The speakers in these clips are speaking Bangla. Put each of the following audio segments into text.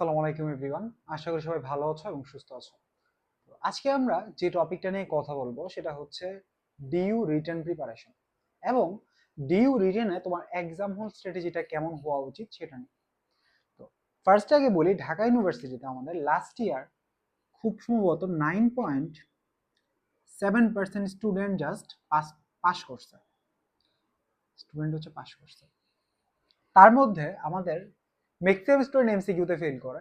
আসসালামু আলাইকুম এভরিওয়ান আশা করি সবাই ভালো আছো এবং সুস্থ আছো। আজকে আমরা যে টপিকটা নিয়ে কথা বলব, সেটা হচ্ছে ডিইউ রিটার্ন প্রিপারেশন এবং ডিইউ রিটার্নে তোমার এক্সাম হল স্ট্র্যাটেজিটা কেমন হওয়া উচিত সেটা নিয়ে। তো ফার্স্ট আগে বলি, ঢাকা ইউনিভার্সিটিতে আমাদের লাস্ট ইয়ার খুব সম্ভবত nine point seven percent student just pass pass করছে। স্টুডেন্ট হচ্ছে পাস করছে। তার মধ্যে আমাদের ম্যাক্সিমাম স্টুডেন্ট এমসিকিউতে ফেল করে।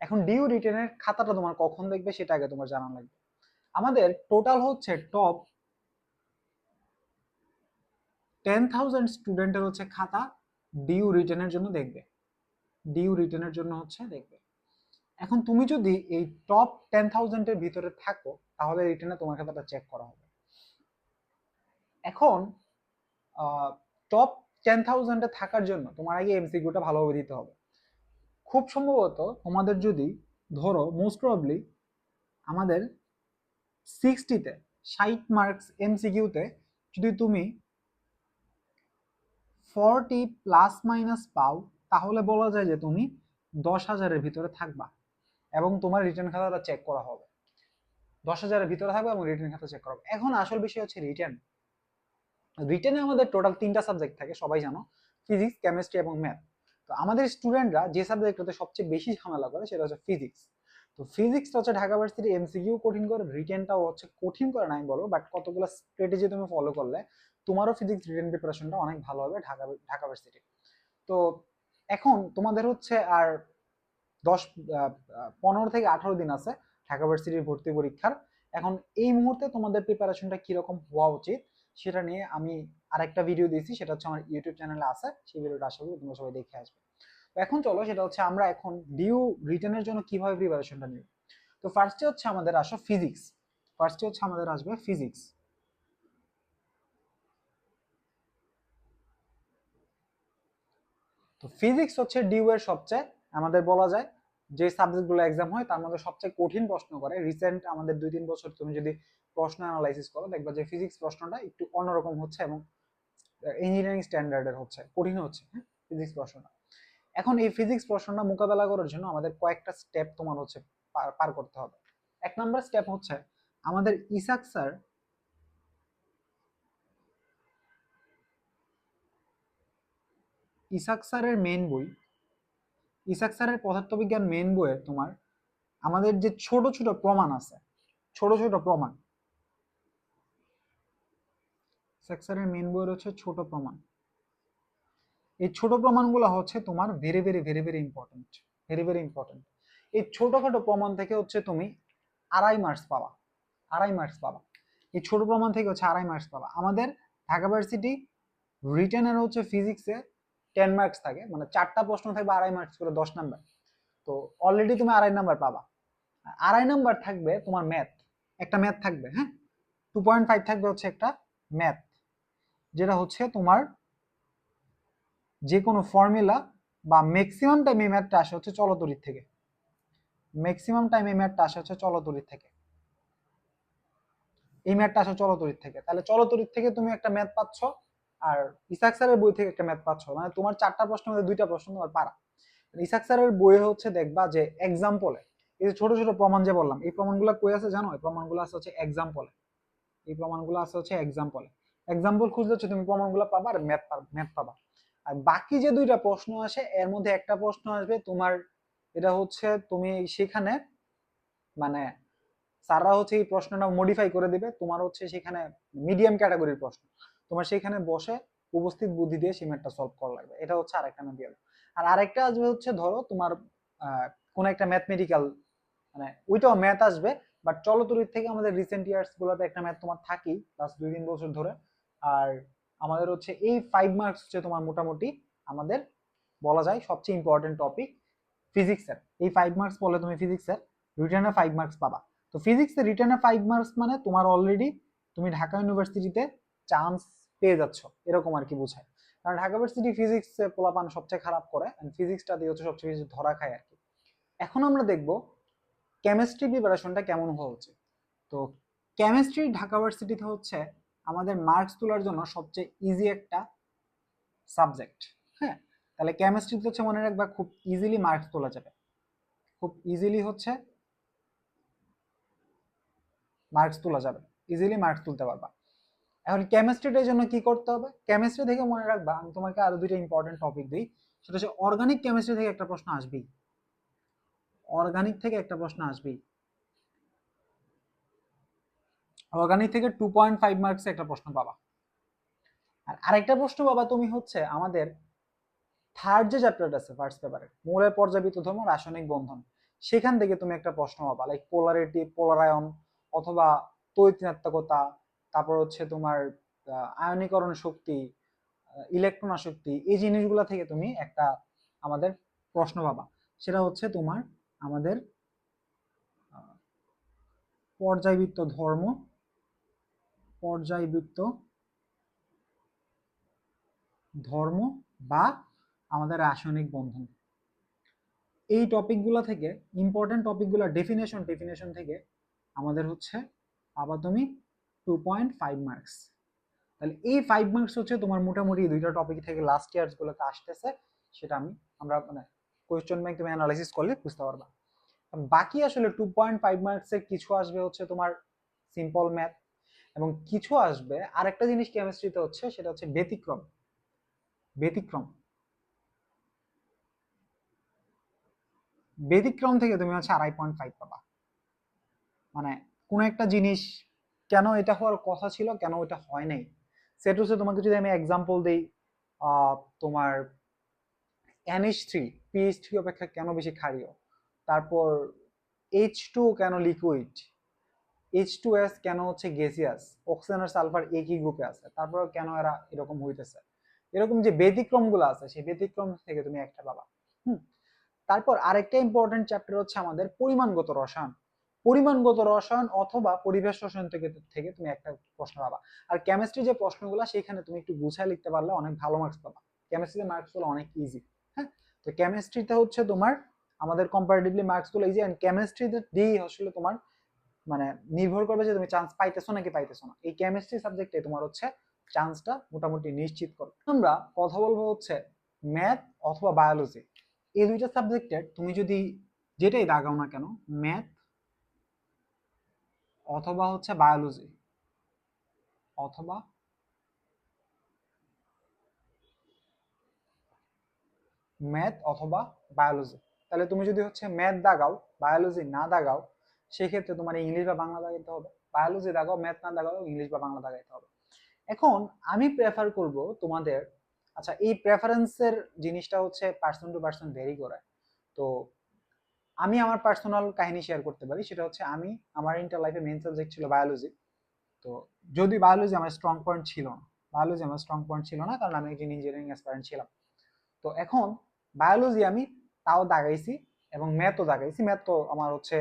এখন ডিউ রিটেনের খাতাটা তোমার কখন দেখবে সেটা আগে তোমার জানা লাগবে। আমাদের টোটাল হচ্ছে টপ টেন থাউজেন্ড স্টুডেন্টের হচ্ছে খাতা ডিউ রিটেনের জন্য দেখবে। ডিউ রিটেনের জন্য হচ্ছে দেখবে। এখন তুমি যদি এই টপ টেন থাউজেন্ডের ভিতরে থাকো, তাহলে রিটেনে তোমার খাতাটা চেক করা হবে। এখন টপ টেন থাউজেন্ডে থাকার জন্য তোমার আগে এমসিকিউটা ভালোভাবে দিতে হবে। খুব সম্ভবত তোমাদের যদি, ধরো মোস্ট প্রবলি আমাদের সিক্সটিতে ষাট মার্কস এমসিকিউতে যদি তুমি ফর্টি প্লাস মাইনাস পাও, তাহলে বলা যায় যে তুমি দশ হাজারের ভিতরে থাকবা এবং তোমার রিটার্ন খাতাটা চেক করা হবে। দশ হাজারের ভিতরে থাকবে এবং রিটার্ন খাতা চেক করা হবে। এখন আসল বিষয় হচ্ছে রিটার্ন রিটার্নে আমাদের টোটাল তিনটা সাবজেক্ট থাকে, সবাই জানো ফিজিক্স কেমিস্ট্রি এবং ম্যাথ তো আমাদের স্টুডেন্টরা যে সাবজেক্টটাতে সবচেয়ে বেশি ঝামেলা করে সেটা হচ্ছে ফিজিক্স তো ফিজিক্সটা হচ্ছে ঢাকা ভার্সিটি এমসিকিউ কঠিন করে রিটেনটাও হচ্ছে কঠিন করে নাই বলো বাট কতগুলো স্ট্র্যাটেজি তুমি ফলো করলে তোমারও ফিজিক্স রিটেন প্রিপারেশনটা অনেক ভালো হবে ঢাকা ঢাকা ভার্সিটি তো এখন তোমাদের হচ্ছে আর দশ পনেরো থেকে আঠারো দিন আছে ঢাকা ভার্সিটির ভর্তি পরীক্ষার। এখন এই মুহূর্তে তোমাদের প্রিপারেশনটা কীরকম হওয়া উচিত? সেটা নিয়ে আমি আরেকটা ভিডিও দিয়েছি, সেটা হচ্ছে আমার ইউটিউব চ্যানেলে আছে, সেই ভিডিওটা আশা করি তোমরা সবাই দেখে আসবে। তো এখন চলো, সেটা হচ্ছে আমরা এখন ডিউ রিটার্নের জন্য কীভাবে প্রিপারেশনটা নিব? তো ফার্স্টে হচ্ছে আমাদের আসো ফিজিক্স ফার্স্টে হচ্ছে আমাদের আসবে ফিজিক্স তো ফিজিক্স হচ্ছে ডিউ এর সবচেয়ে, আমাদের বলা যায়, যে সাবজেক্টগুলো এক্সাম হয়, তার মধ্যে সবচেয়ে কঠিন প্রশ্ন করে। রিসেন্ট আমাদের দুই তিন বছর তুমি যদি প্রশ্ন অ্যানালাইসিস করো, দেখবা যে ফিজিক্স প্রশ্নটা একটু অন্যরকম হচ্ছে এবং ইঞ্জিনিয়ারিং স্ট্যান্ডার্ডের হচ্ছে, কঠিন হচ্ছে হ্যাঁ ফিজিক্স প্রশ্নটা। এখন এই ফিজিক্স প্রশ্নটা মোকাবেলা করার জন্য আমাদের কয়েকটা স্টেপ তোমার হচ্ছে পার করতে হবে। এক নম্বর স্টেপ হচ্ছে আমাদের ইসাক স্যার ইসাক স্যারের মেন বই, ইসাক স্যারের পদার্থবিজ্ঞান মেন বইয়ের তোমার আমাদের যে ছোট ছোট প্রমাণ আছে, ছোট ছোট প্রমাণ সেক্সারের মেন বইয়ের হচ্ছে ছোট প্রমাণ। এই ছোট প্রমাণগুলো হচ্ছে তোমার very very very very important very very important এই ছোটখাটো প্রমাণ থেকে হচ্ছে তুমি আড়াই মার্কস পাবা, আড়াই মার্কস পাবা। এই ছোট প্রমাণ থেকে হচ্ছে আড়াই মার্কস পাবা। আমাদের ঢাকা ভার্সিটি রিটেনের হচ্ছে ফিজিক্সে টেন মার্কস থাকে মানে চারটা প্রশ্ন থাকবে আড়াই মার্কস করে, দশ নাম্বার তো অলরেডি তুমি আড়াই নাম্বার পাবা। আড়াই নাম্বার থাকবে তোমার ম্যাথ একটা ম্যাথ থাকবে হ্যাঁ? টু পয়েন্ট ফাইভ থাকবে হচ্ছে একটা ম্যাথ যেটা হচ্ছে তোমার যে কোনো ফর্মুলা বা ম্যাক্সিমাম টাইম এই ম্যাথটা আসে হচ্ছে চলতরির থেকে। ম্যাক্সিমাম টাইম এই ম্যাথটা আসে হচ্ছে চলতরির থেকে। এই ম্যাথটা আসে চলতরির থেকে। তাহলে চলতরির থেকে তুমি একটা ম্যাথ পাচ্ছ আর ইসাক স্যারের বই থেকে একটা ম্যাথ পাচ্ছ। মানে তোমার চারটা প্রশ্নের মধ্যে দুইটা প্রশ্ন তোমার পারা। ইসাক স্যারের বইয়ে হচ্ছে দেখবা যে এক্সাম্পলে এই যে ছোট ছোট প্রমাণ যে বললাম, এই প্রমাণগুলো কই আছে জানো? এই প্রমাণগুলো আছে হচ্ছে এক্সাম্পলে এই প্রমাণগুলো আছে হচ্ছে এক্সাম্পলে এক্সাম্পল খুঁজলে তুমি প্রমাণগুলো পাবা আর ম্যাথ ম্যাথ পাবা। আর বাকি যে দুইটা প্রশ্ন আসে, এর মধ্যে একটা প্রশ্ন আসবে, তোমার এটা হচ্ছে তুমি সেখানে মানে স্যাররা হচ্ছে এই প্রশ্নটা মডিফাই করে দিবে, তোমার হচ্ছে সেখানে মিডিয়াম ক্যাটাগরির প্রশ্ন। তোমার সেখানে বসে উপস্থিত বুদ্ধি দিয়ে সেই ম্যাথটা সলভ করা লাগবে। এটা হচ্ছে আরেকটা ম্যাথ আর আরেকটা আসবে হচ্ছে ধরো তোমার কোন একটা ম্যাথমেটিক্যাল মানে ওইটাও ম্যাথ আসবে বাট চলতরির থেকে আমাদের রিসেন্ট ইয়ার্স গুলোতে একটা ম্যাথ তোমার থাকেই লাস্ট দুই তিন বছর ধরে। আর আমাদের হচ্ছে এই ফাইভ মার্কস হচ্ছে তোমার মোটামুটি আমাদের বলা যায় সবচেয়ে ইম্পর্টেন্ট টপিক ফিজিক্সের এই ফাইভ মার্কস বলে তুমি ফিজিক্সের রিটার্নে ফাইভ মার্কস পাবা। তো ফিজিক্সের রিটার্নে ফাইভ মার্কস মানে তোমার অলরেডি তুমি ঢাকা ইউনিভার্সিটিতে চান্স পেয়ে যাচ্ছ, এরকম আর কি বোঝায়। কারণ ঢাকা ইউনিভার্সিটি ফিজিক্স পোলাপান সবচেয়ে খারাপ করে অ্যান্ড ফিজিক্সটা দিয়ে হচ্ছে সবচেয়ে বেশি ধরা খায় আর কি। এখন আমরা দেখব কেমিস্ট্রি প্রিপারেশনটা কেমন হওয়া উচিত। তো কেমিস্ট্রি ঢাকা ভার্সিটিতে হচ্ছে আমাদের মার্কস তোলার জন্য সবচেয়ে ইজি একটা সাবজেক্ট হ্যাঁ? তাহলে কেমিস্ট্রিতে হচ্ছে মনে রাখবা খুব ইজিলি মার্কস তোলা যাবে। খুব ইজিলি হচ্ছে মার্কস তোলা যাবে ইজিলি মার্কস তুলতে পারবা। এখন কেমিস্ট্রিটার জন্য কি করতে হবে? কেমিস্ট্রি থেকে মনে রাখবা, আমি তোমাকে আরও দুইটা ইম্পর্টেন্ট টপিক দিই, সেটা হচ্ছে অর্গানিক কেমিস্ট্রি থেকে একটা প্রশ্ন আসবেই। অর্গানিক থেকে একটা প্রশ্ন আসবেই। অর্গানিক থেকে টু পয়েন্ট ফাইভ মার্কসে একটা প্রশ্ন পাবা। আর আরেকটা প্রশ্ন পাবা তুমি হচ্ছে আমাদের থার্ড যে চ্যাপ্টারটা আছে ফার্স্ট পেপারে মূলের পর্যাবৃত্ত ধর্ম, রাসায়নিক বন্ধন। সেখান থেকে তুমি একটা প্রশ্ন পাবা লাইক পোলারিটি পোলারায়ন অথবা তৈতনাত্মকতা তারপর হচ্ছে তোমার আয়নীকরণ শক্তি ইলেকট্রন আসক্তি, এই জিনিসগুলো থেকে তুমি একটা আমাদের প্রশ্ন পাবা। সেটা হচ্ছে তোমার আমাদের পর্যায়বৃত্ত ধর্ম পর্যায়বৃত্ত ধর্ম বা আমাদের রাসায়নিক বন্ধন। এই টপিকগুলো থেকে ইম্পর্টেন্ট টপিকগুলো ডেফিনেশন ডেফিনেশন থেকে আমাদের হচ্ছে আবার তুমি টু পয়েন্ট ফাইভ মার্কস তাহলে এই ফাইভ মার্কস হচ্ছে তোমার মোটামুটি দুইটা টপিক থেকে লাস্ট ইয়ার্স গুলোতে আসতেছে, সেটা আমি, আমরা মানে কোয়েশ্চন ব্যাংক তুমি অ্যানালাইসিস করলে বুঝতে পারবা। বাকি আসলে টু পয়েন্ট ফাইভ মার্কসের কিছু আসবে হচ্ছে তোমার সিম্পল ম্যাথ এবং কিছু আসবে, আরেকটা জিনিস কেমিস্ট্রিতে হচ্ছে, সেটা হচ্ছে ব্যতিক্রম। ব্যতিক্রম। ব্যতিক্রম থেকে তুমি হচ্ছে আড়াই পয়েন্ট ফাইভ পাবা। মানে কোন একটা জিনিস, কেন এটা হওয়ার কথা ছিল, কেন এটা হয় নাই? সেটা হচ্ছে তোমাকে যদি আমি এক্সাম্পল দিই তোমার এনএইচ থ্রি পিএইচ থ্রি অপেক্ষা কেন বেশি ক্ষারীয়? তারপর এইচ টু কেন লিকুইড এইচ টু এস কেন হচ্ছে গেসিয়াস অক্সিজেন আর সালফার একই গ্রুপে আছে। তারপর কেন এরা এরকম হইতেছে? এরকম যে ব্যতিক্রমগুলো আছে, সেই ব্যতিক্রম থেকে তুমি একটা পাবা। হুম? তারপর আরেকটা ইম্পর্টেন্ট চ্যাপ্টার হচ্ছে আমাদের পরিমাণগত রসায়ন। পরিমাণগত রসায়ন অথবা পরিবেশ রসায়ন থেকে থেকে তুমি একটা প্রশ্ন পাবা। আর কেমিস্ট্রি যে প্রশ্নগুলো সেখানে তুমি একটু গুছায় লিখতে পারলে অনেক ভালো মার্কস পাবা। কেমিস্ট্রিতে মার্কসগুলো অনেক ইজি হ্যাঁ? তো কেমিস্ট্রিতে হচ্ছে তোমার, আমাদের কম্পারেটিভলি মার্কসগুলো ইজি অ্যান্ড কেমিস্ট্রিতে দিয়েই আসলে তোমার মানে নির্ভর করবে যে তুমি চান্স পাইতেছো নাকি পাইতেছো না। এই কেমিস্ট্রি সাবজেক্টে তোমার হচ্ছে চান্সটা মোটামুটি নিশ্চিত করবে আমরা কথা বলব হচ্ছে ম্যাথ অথবা বায়োলজি এই দুইটা সাবজেক্টের তুমি যদি যেটাই দাগাও না কেন ম্যাথ অথবা হচ্ছে বায়োলজি অথবা ম্যাথ অথবা বায়োলজি তাহলে তুমি যদি হচ্ছে ম্যাথ দাগাও বায়োলজি না দাগাও সেক্ষেত্রে তোমার ইংলিশ বা বাংলা দাগাইতে হবে। বায়োলজি দাগাও ম্যাথ না দাগাও ইংলিশ বা বাংলা দাগাইতে হবে। এখন আমি প্রেফার করব তোমাদের আচ্ছা এই প্রেফারেন্সের জিনিসটা হচ্ছে পার্সন টু পার্সন ভেরি করে। তো আমি আমার পার্সোনাল কাহিনী শেয়ার করতে পারি, সেটা হচ্ছে আমি, আমার ইন্টার লাইফে মেন সাবজেক্ট ছিল বায়োলজি তো যদি বায়োলজি আমার স্ট্রং পয়েন্ট ছিল না বায়োলজি আমার স্ট্রং পয়েন্ট ছিল না কারণ আমি একজন ইঞ্জিনিয়ারিং অ্যাসপারেন্ট ছিলাম। তো এখন বায়োলজি আমি তাও দাগাইছি এবং ম্যাথও দাগাইছি ম্যাথ তো আমার হচ্ছে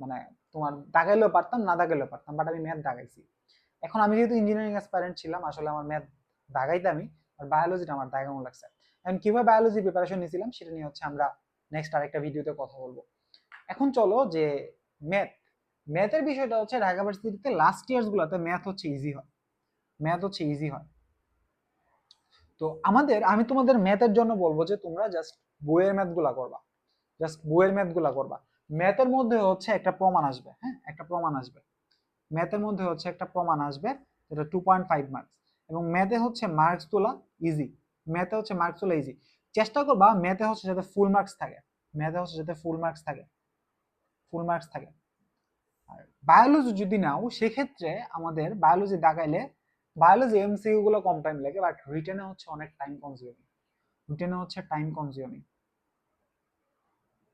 মানে তোমার দাগাইলেও পারতাম, না দাগাইলেও পারতাম বাট আমি ম্যাথ দাগাইছি। এখন আমি যেহেতু ইঞ্জিনিয়ারিং অ্যাসপারেন্ট ছিলাম, আসলে আমার ম্যাথ দাগাইতে আমি আর বায়োলজিটা আমার দাগানো লাগছে। এখন কীভাবে বায়োলজি প্রিপারেশন নিয়েছিলাম, সেটা নিয়ে হচ্ছে আমরা নেক্সট আরেকটা ভিডিওতে কথা বলব। এখন চলো যে ম্যাথ ম্যাথের বিষয়টা হচ্ছে ঢাকা ভার্সিটিতে লাস্ট ইয়ার্স গুলোতে ম্যাথ হচ্ছে ইজি হয়। ম্যাথ হচ্ছে ইজি হয়। তো আমাদের, আমি তোমাদের ম্যাথের জন্য বলব যে তোমরা জাস্ট বইয়ের ম্যাথগুলা করবা। জাস্ট বইয়ের ম্যাথগুলা করবা। ম্যাথের মধ্যে হচ্ছে একটা প্রমাণ আসবে হ্যাঁ? একটা প্রমাণ আসবে। ম্যাথের মধ্যে হচ্ছে একটা প্রমাণ আসবে, যেটা টু পয়েন্ট ফাইভ মার্কস এবং ম্যাথে হচ্ছে মার্কস তোলা ইজি ম্যাথে হচ্ছে মার্কস তোলা ইজি চেষ্টা করবা, ম্যাথে হচ্ছে যাতে ফুল মার্কস থাকে। ম্যাথে হচ্ছে যাতে ফুল মার্কস থাকে। ফুল মার্কস থাকে। আর বায়োলজি যদি নাও, সেক্ষেত্রে আমাদের বায়োলজি দাগাইলে বায়োলজি এমসিইউ গুলো কম টাইম লাগে বাট রিটেনে হচ্ছে অনেক টাইম কনজিউমিং রিটেনে হচ্ছে টাইম কনজিউমিং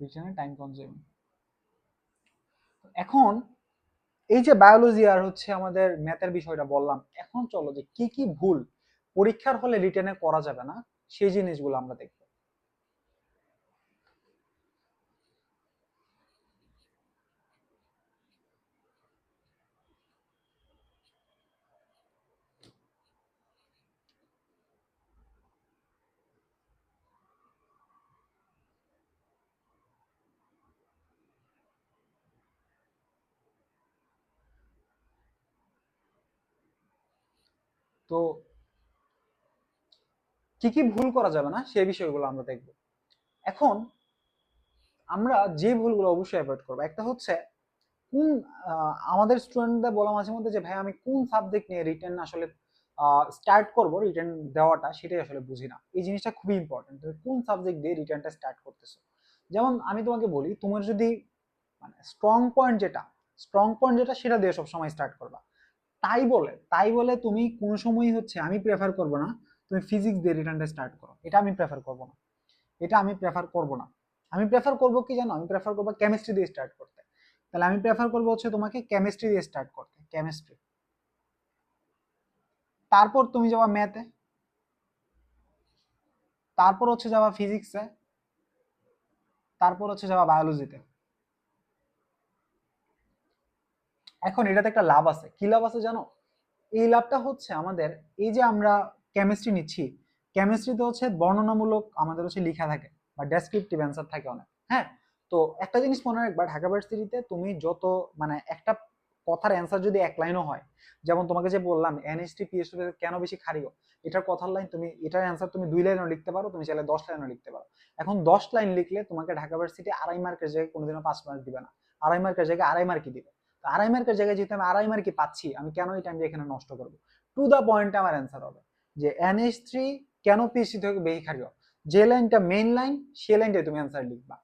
রিটেনে টাইম কনজিউমিং এখন এই যে বায়োলজি আর হচ্ছে আমাদের ম্যাথের বিষয়টা বললাম, এখন চলো যে কি কি ভুল পরীক্ষার হলে রিটেনে করা যাবে না, সেই জিনিসগুলো আমরা দেখব তো কি কি ভুল করা যাবে না সেই বিষয়গুলো আমরা দেখব। এখন আমরা যে ভুলগুলো অবশ্যই অ্যাভয়েড করব। একটা হচ্ছে কোন আমাদের স্টুডেন্টদের বলা মাঝে মধ্যে যে, ভাই, আমি কোন সাবজেক্ট নিয়ে রিটার্ন আসলে স্টার্ট করব রিটার্ন দেওয়াটা, সেটাই আসলে বুঝি না। এই জিনিসটা খুবই ইম্পর্টেন্ট তুমি কোন সাবজেক্ট দিয়ে রিটার্নটা স্টার্ট করতেছো? যেমন আমি তোমাকে বলি, তোমার যদি মানে স্ট্রং পয়েন্ট যেটা স্ট্রং পয়েন্ট যেটা, সেটা দিয়ে সবসময় স্টার্ট করবা। তাই বলে তাই বলে তুমি কোন সময়ই হচ্ছে আমি প্রেফার করব না, তুমি ফিজিক্স দিয়ে রিটার্নটা স্টার্ট করো। এটা আমি প্রেফার করব না। এটা আমি প্রেফার করব না। আমি প্রেফার করব কি জানো? আমি প্রেফার করব কেমিস্ট্রি দিয়ে স্টার্ট করতে। তাহলে আমি প্রেফার করব হচ্ছে তোমাকে কেমিস্ট্রি দিয়ে স্টার্ট করতে কেমিস্ট্রি তারপর তুমি যাবা ম্যাথে তারপর হচ্ছে যাবা ফিজিক্সে তারপর হচ্ছে যাবা বায়োলজিতে এখন এটাতে একটা লাভ আছে। কি লাভ আছে জানো? এই লাভটা হচ্ছে আমাদের, এই যে আমরা কেমিস্ট্রি নিচ্ছি কেমিস্ট্রিতে হচ্ছে বর্ণনামূলক আমাদের হচ্ছে লেখা থাকে বা ডেসক্রিপটিভ অ্যান্সার থাকে অনেক হ্যাঁ? তো একটা জিনিস মনে রাখবা, ঢাকা ভার্সিটিতে তুমি যত মানে একটা কথার অ্যান্সার যদি এক লাইনও হয়, যেমন তোমাকে যে বললাম এনএসটি পিএসটি কেন বেশি খারিও এটার কথার লাইন তুমি, এটার অ্যান্সার তুমি দুই লাইনও লিখতে পারো, তুমি চাইলে দশ লাইনও লিখতে পারো। এখন দশ লাইন লিখলে তোমাকে ঢাকা ভার্সিটি আড়াই মার্কের জায়গায় কোনোদিনও পাঁচ মার্ক দিবে না। আড়াই মার্কের জায়গায় আড়াই মার্কই দিবে। আড়াই মার্কের জায়গায় যেহেতু আমি আড়াই মার্কই পাচ্ছি, আমি কেন এই টাইমটা এখানে নষ্ট করব? টু দ্য পয়েন্টে আমার অ্যান্সার হবে যে এনএস থ্রি কেন পিএসসি থেকে বেশি খারিও যে লাইনটা মেইন লাইন সে লাইনটাই তুমি অ্যান্সার লিখবা।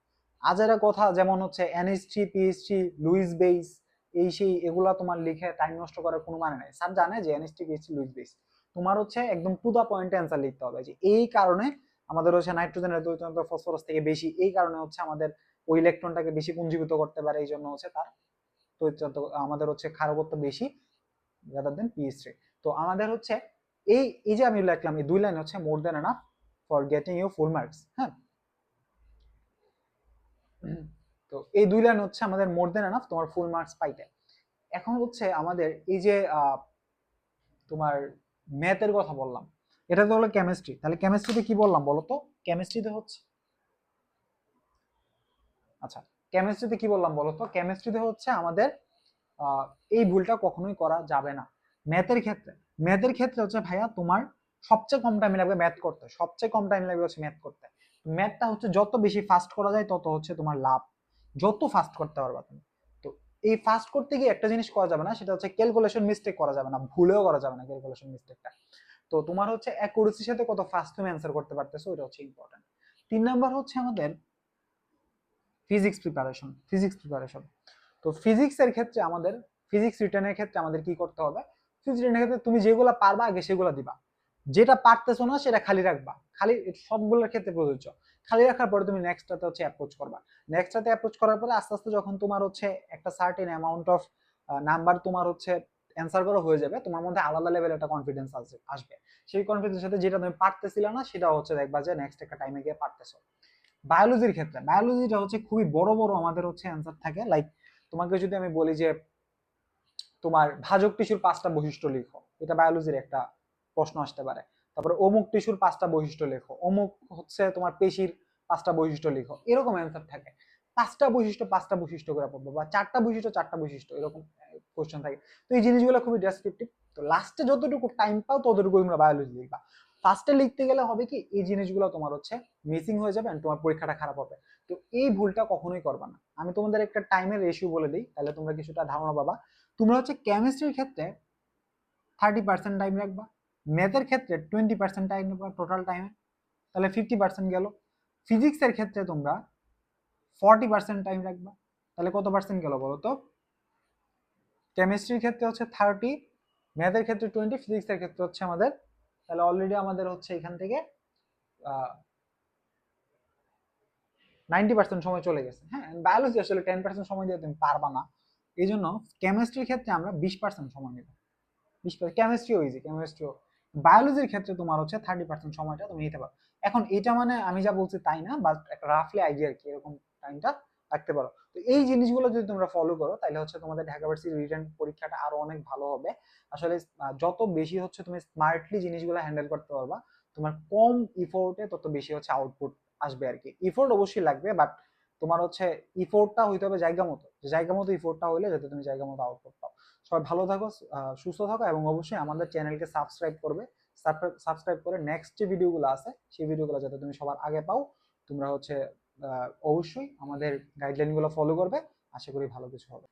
আজারা কথা যেমন হচ্ছে N S three P S C Lewis base এই সেই, এগুলা তোমার লিখে টাইম নষ্ট করার কোনো মানে নাই। স্যার জানে যে N S three P S C Lewis base তোমার হচ্ছে একদম টু দ্য পয়েন্টে অ্যান্সার লিখতে হবে যে এই কারণে আমাদের হচ্ছে নাইট্রোজেনের দ্বৈতন্ত ফসফরাস থেকে বেশি, এই কারণে হচ্ছে আমাদের ওই ইলেকট্রনটাকে বেশি পুঞ্জীভূত করতে পারে, এই জন্য হচ্ছে তার দ্বৈতন্ত আমাদের হচ্ছে ক্ষারকত্ব বেশি রাদার দেন পিএস তো আমাদের হচ্ছে এই এই যে আমি লিখলাম, এই দুই লাইন হচ্ছে more than enough for getting you full marks হ্যাঁ? তো এই দুই লাইন হচ্ছে আমাদের মোর দেন এনাফ তোমার ফুল মার্কস পাইতে। এখন হচ্ছে আমাদের এই যে তোমার ম্যাথের কথা বললাম, এটা তো হলো কেমিস্ট্রি তাহলে কেমিস্ট্রিতে কি বললাম বলো তো? কেমিস্ট্রিতে হচ্ছে আচ্ছা কেমিস্ট্রিতে কি বললাম বলো তো কেমিস্ট্রিতে হচ্ছে আমাদের এই ভুলটা কখনোই করা যাবে না। ম্যাথের ক্ষেত্রে ম্যাথের ক্ষেত্রে হচ্ছে ভাইয়া তোমার সবচেয়ে কম টাইম লাগবে ম্যাথ করতে। সবচেয়ে কম টাইম লাগবে হচ্ছে ম্যাথ করতে। ম্যাথটা হচ্ছে যত বেশি ফাস্ট করা যায় তত হচ্ছে তোমার লাভ। যত ফাস্ট করতে পারবা তুমি। তো এই ফাস্ট করতে গিয়ে একটা জিনিস করা যাবে না, সেটা হচ্ছে ক্যালকুলেশন মিস্টেক করা যাবে না, ভুলেও করা যাবে না ক্যালকুলেশন মিস্টেকটা তো তোমার হচ্ছে অ্যাকুরেসির সাথে কত ফাস্ট তুমি অ্যান্সার করতে পারতেছো ওটা হচ্ছে ইম্পর্টেন্ট তিন নাম্বার হচ্ছে আমাদের ফিজিক্স প্রিপারেশন ফিজিক্স প্রিপারেশন তো ফিজিক্সের ক্ষেত্রে আমাদের ফিজিক্স রিটার্নের ক্ষেত্রে আমাদের কি করতে হবে? ফিজিক্স রিটার্নের ক্ষেত্রে তুমি যেগুলো পারবা আগে সেগুলো দিবা। যেটা পারতেছো না সেটা খালি রাখবা। খালি সবগুলোর ক্ষেত্রে প্রযোজ্য। খালি রাখার পরে তুমি নেক্সটটাতে হচ্ছে অ্যাপ্রোচ করবা। নেক্সটটাতে অ্যাপ্রোচ করার পরে আস্তে আস্তে যখন তোমার হচ্ছে একটা সার্টেন অ্যামাউন্ট অফ নাম্বার তোমার হচ্ছে অ্যান্সার করা হয়ে যাবে, তোমার মধ্যে আলাদা লেভেল একটা কনফিডেন্স আসবে। সেই কনফিডেন্সের সাথে যেটা তুমি পারতেছিলে না সেটা হচ্ছে দেখবা যে নেক্সট একটা টাইমে গিয়ে পারতেছো। বায়োলজির ক্ষেত্রে। বায়োলজিটা হচ্ছে খুবই বড় বড় আমাদের হচ্ছে অ্যান্সার থাকে। লাইক তোমাকে যদি আমি বলি যে, তোমার ভাজক টিস্যুর পাঁচটা বৈশিষ্ট্য লিখো। এটা বায়োলজির একটা প্রশ্ন আসতে পারে। তারপরে অমুক টিস্যুর পাঁচটা বৈশিষ্ট্য লেখো। অমুক হচ্ছে তোমার পেশির পাঁচটা বৈশিষ্ট্য লিখো। এরকম অ্যান্সার থাকে। পাঁচটা বৈশিষ্ট্য পাঁচটা বৈশিষ্ট্য করে পড়ব বা চারটা বৈশিষ্ট্য চারটা বৈশিষ্ট্য, এরকম কোশ্চেন থাকে। তো এই জিনিসগুলো খুবই ডেসক্রিপটিভ তো লাস্টে যতটুকু টাইম পাও ততটুকু তোমরা বায়োলজি লিখবা। ফার্স্টে লিখতে গেলে হবে কি, এই জিনিসগুলো তোমার হচ্ছে মিসিং হয়ে যাবে তোমার পরীক্ষাটা খারাপ হবে। তো এই ভুলটা কখনোই করবা না। আমি তোমাদের একটা টাইমের রেশিও বলে দিই, তাহলে তোমরা কিছুটা ধারণা পাবা। তোমরা হচ্ছে কেমিস্ট্রির ক্ষেত্রে থার্টি পার্সেন্ট টাইম রাখবা ম্যাথের ক্ষেত্রে টোয়েন্টি পার্সেন্ট টাইম রাখবা টোটাল টাইমে তাহলে ফিফটি পার্সেন্ট গেল। ফিজিক্সের ক্ষেত্রে তোমরা ফর্টি পার্সেন্ট টাইম রাখবা। তাহলে কত পার্সেন্ট গেল বলো তো? কেমিস্ট্রির ক্ষেত্রে হচ্ছে থার্টি ম্যাথের ক্ষেত্রে টোয়েন্টি ফিজিক্সের ক্ষেত্রে হচ্ছে আমাদের তাহলে অলরেডি আমাদের হচ্ছে এখান থেকে নাইনটি পার্সেন্ট সময় চলে গেছে। হ্যাঁ বায়োলজি আসলে টেন পার্সেন্ট সময় দিয়ে তুমি পারবা না। এই জন্য কেমিস্ট্রির ক্ষেত্রে আমরা বিশ পার্সেন্ট সময় নেব বিশ পার্সেন্ট কেমিস্ট্রিও ইজি কেমিস্ট্রিও বায়োলজির ক্ষেত্রে তোমার হচ্ছে থার্টি পার্সেন্ট সময়টা তুমি নিতে পারো। এখন এটা মানে আমি যা বলছি তাই না বাট একটা রাফলি আইডিয়া আর কি, এরকম টাইমটা রাখতে পারো। তো এই জিনিসগুলো যদি তোমরা ফলো করো তাহলে হচ্ছে তোমাদের ঢাকা ভার্সিটি রিটার্ন পরীক্ষাটা আরও অনেক ভালো হবে। আসলে যত বেশি হচ্ছে তুমি স্মার্টলি জিনিসগুলো হ্যান্ডেল করতে পারবা, তোমার কম ইফোর্টে তত বেশি হচ্ছে আউটপুট আসবে আর কি ইফোর্ট অবশ্যই লাগবে বাট তোমার হচ্ছে ইফোর্টটা হইতে হবে জায়গা মতো। জায়গা মতো ইফোর্টটা হইলে যাতে তুমি জায়গা মতো আউটপুট পাও। সবাই ভালো থাকো সুস্থ থাকো এবং অবশ্যই আমাদের চ্যানেলকে সাবস্ক্রাইব করবে। সাবস্ক্রাইব করে নেক্সট যে ভিডিওগুলো আছে, সেই ভিডিওগুলো যাতে তুমি সবার আগে পাও, তোমরা হচ্ছে অবশ্যই আমাদের গাইডলাইনগুলো ফলো করবে। আশা করি ভালো কিছু হবে।